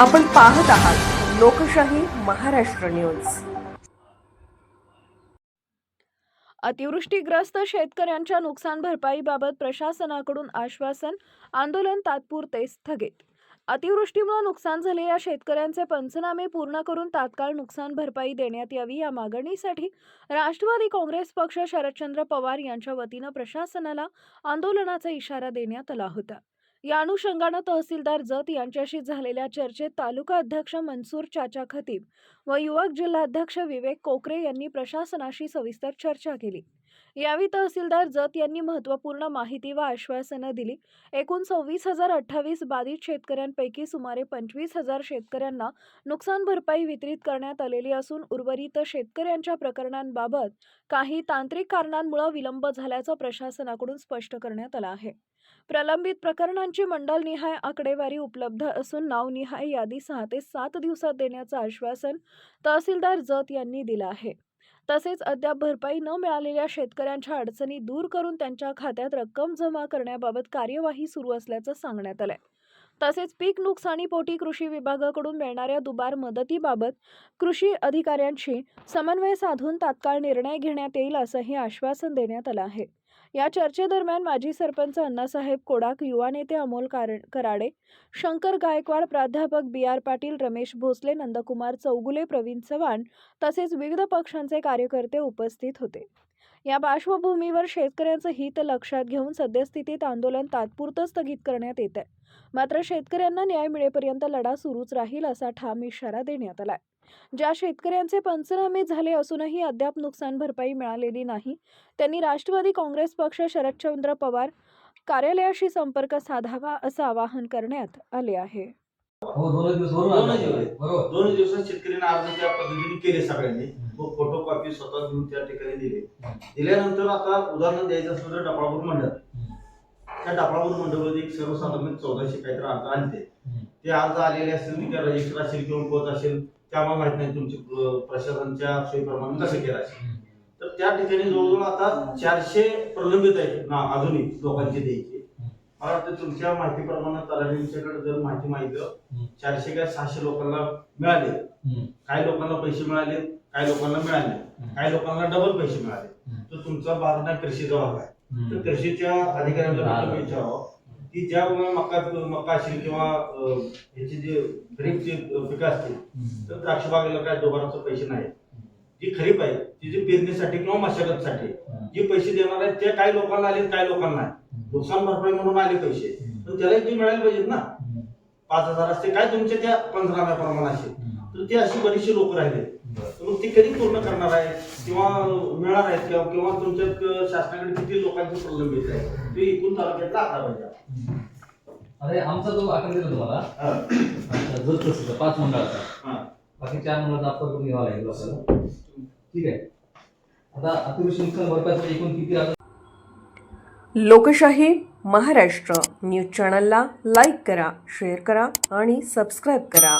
आपण पाहत आहात लोकशाही महाराष्ट्र न्यूज. अतिवृष्टीग्रस्त शेतकऱ्यांच्या नुकसान भरपाईबाबत प्रशासनाकडून आश्वासन आंदोलन तात्पुरते स्थगित. अतिवृष्टीमुळे नुकसान झालेल्या शेतकऱ्यांचे पंचनामे पूर्ण करून तात्काळ नुकसान भरपाई देण्यात यावी या मागणीसाठी राष्ट्रवादी काँग्रेस पक्ष शरदचंद्र पवार यांच्या वतीनं प्रशासनाला आंदोलनाचा इशारा देण्यात आला होता. या अनुषंगानं तहसीलदार जत यांच्याशी झालेल्या चर्चेत तालुका अध्यक्ष मनसूर चाचा खतीब व युवक जिल्हाध्यक्ष विवेक कोकरे यांनी प्रशासनाशी सविस्तर चर्चा केली. यावेळी तहसीलदार जत यांनी महत्त्वपूर्ण माहिती व आश्वासनं दिली. एकूण सव्वीस हजार अठ्ठावीस बाधित शेतकऱ्यांपैकी सुमारे पंचवीस हजार शेतकऱ्यांना नुकसान भरपाई वितरित करण्यात आलेली असून उर्वरित शेतकऱ्यांच्या प्रकरणांबाबत काही तांत्रिक कारणांमुळे विलंब झाल्याचं प्रशासनाकडून स्पष्ट करण्यात आलं आहे. प्रलंबित प्रकरणांची मंडलनिहाय आकडेवारी उपलब्ध असून नावनिहाय यादी सहा ते सात दिवसात देण्याचं आश्वासन तहसीलदार जत यांनी दिलं आहे. तसेच अद्याप भरपाई न मिळालेल्या शेतकऱ्यांच्या अडचणी दूर करून त्यांच्या खात्यात रक्कम जमा करण्याबाबत कार्यवाही सुरू असल्याचं सांगण्यात आलंय. तसेच पीक नुकसानीपोटी कृषी विभागाकडून मिळणाऱ्या दुबार मदतीबाबत कृषी अधिकाऱ्यांशी समन्वय साधून तात्काळ निर्णय घेण्यात येईल असंही आश्वासन देण्यात आलं आहे. या चर्चेदरम्यान माजी सरपंच अण्णासाहेब कोडाक युवा नेते अमोल कार कराडे शंकर गायकवाड प्राध्यापक बी आर पाटील रमेश भोसले नंदकुमार चौगुले प्रवीण चव्हाण तसेच विविध पक्षांचे कार्यकर्ते उपस्थित होते. या पार्श्वभूमीवर शेतकऱ्यांचं हित लक्षात घेऊन सद्यस्थितीत आंदोलन तात्पुरतं स्थगित करण्यात येत आहे मात्र शेतकऱ्यांना न्याय मिळेपर्यंत लढा सुरूच राहील असा ठाम इशारा देण्यात आलाय. ज्या शेतकऱ्यांचे पंचनामे झाले असूनही अद्याप नुकसान भरपाई मिळालेली नाही. त्यांनी राष्ट्रवादी काँग्रेस पक्ष शरदचंद्र पवार कार्यालयाशी संपर्क साधावा असं आवाहन करण्यात आले आहे. हो दोन दिवसात शेतकऱ्यांना अर्ज त्या पद्धतीने केले सगळ्यांनी. व फोटो कॉपी स्वतः घेऊन त्या ठिकाणी दिले. दिल्यानंतर आता उदाहरण द्यायचं असलं तर डफळापूर मंडळ त्या डफळापूर मंडळमध्ये एक सर्वसाधारण चौदाशे काहीतरी अर्ज हम्म. ते अर्ज आलेले असतील त्या रजिस्टर असेल किंवा पोत असेल ते आम्हाला माहीत नाही तुमची प्रशासनाच्या सोयीप्रमाणे कसं केलं. तर त्या ठिकाणी जवळजवळ आता चारशे प्रलंबित आहेत. ना अजूनही लोकांचे द्यायचे मला वाटतं तुमच्या माहितीप्रमाणे तलाठींच्याकडे जर माहिती माहिती. चारशे काय सहाशे लोकांना मिळाले. काही लोकांना पैसे मिळाले काही लोकांना मिळाले. काही लोकांना डबल पैसे मिळाले. तर तुमचा भाग ना कृषीचा भाग आहे. तर. कृषीच्या अधिकाऱ्यांना विचारावं की ज्या मका मका असेल किंवा ह्याची जे खरीपची पिकं असतील. तर द्राक्ष बागेला काय दोबाराचे पैसे नाही जी खरीप आहे ती जी पेरणीसाठी किंवा मशागतसाठी जे पैसे देणार आहेत ते काही लोकांना आले काही लोकांना नुकसान भरपाई म्हणून आले पैसे. पण त्याला ते मिळायला पाहिजेत ना. पाच हजार असते काय तुमच्या त्या पंधराव्याप्रमाणे असेल हम्म. तर ते अशी बरीचशी लोक राहिले बरं. तर मग ती कधी पूर्ण करणार आहेत किंवा मिळणार आहेत किंवा किंवा तुमच्यात अं, शासनाकडे किती लोकांचे प्रलंबित आहे ते एकूण तालुक्यातला आकडा पाहिजे. अरे आमचा जो आकडा दिला तुम्हाला हा. जर तसं पाच मंडळाचा हा. बाकी चार मंडळाचा अप्पर करून घ्यावा लागेल आपल्याला ठीक आहे आता अतिवृष्टी नुकसान एकूण किती आता लोकशाही महाराष्ट्र न्यूज चॅनलला लाईक करा शेअर करा आणि सबस्क्राईब करा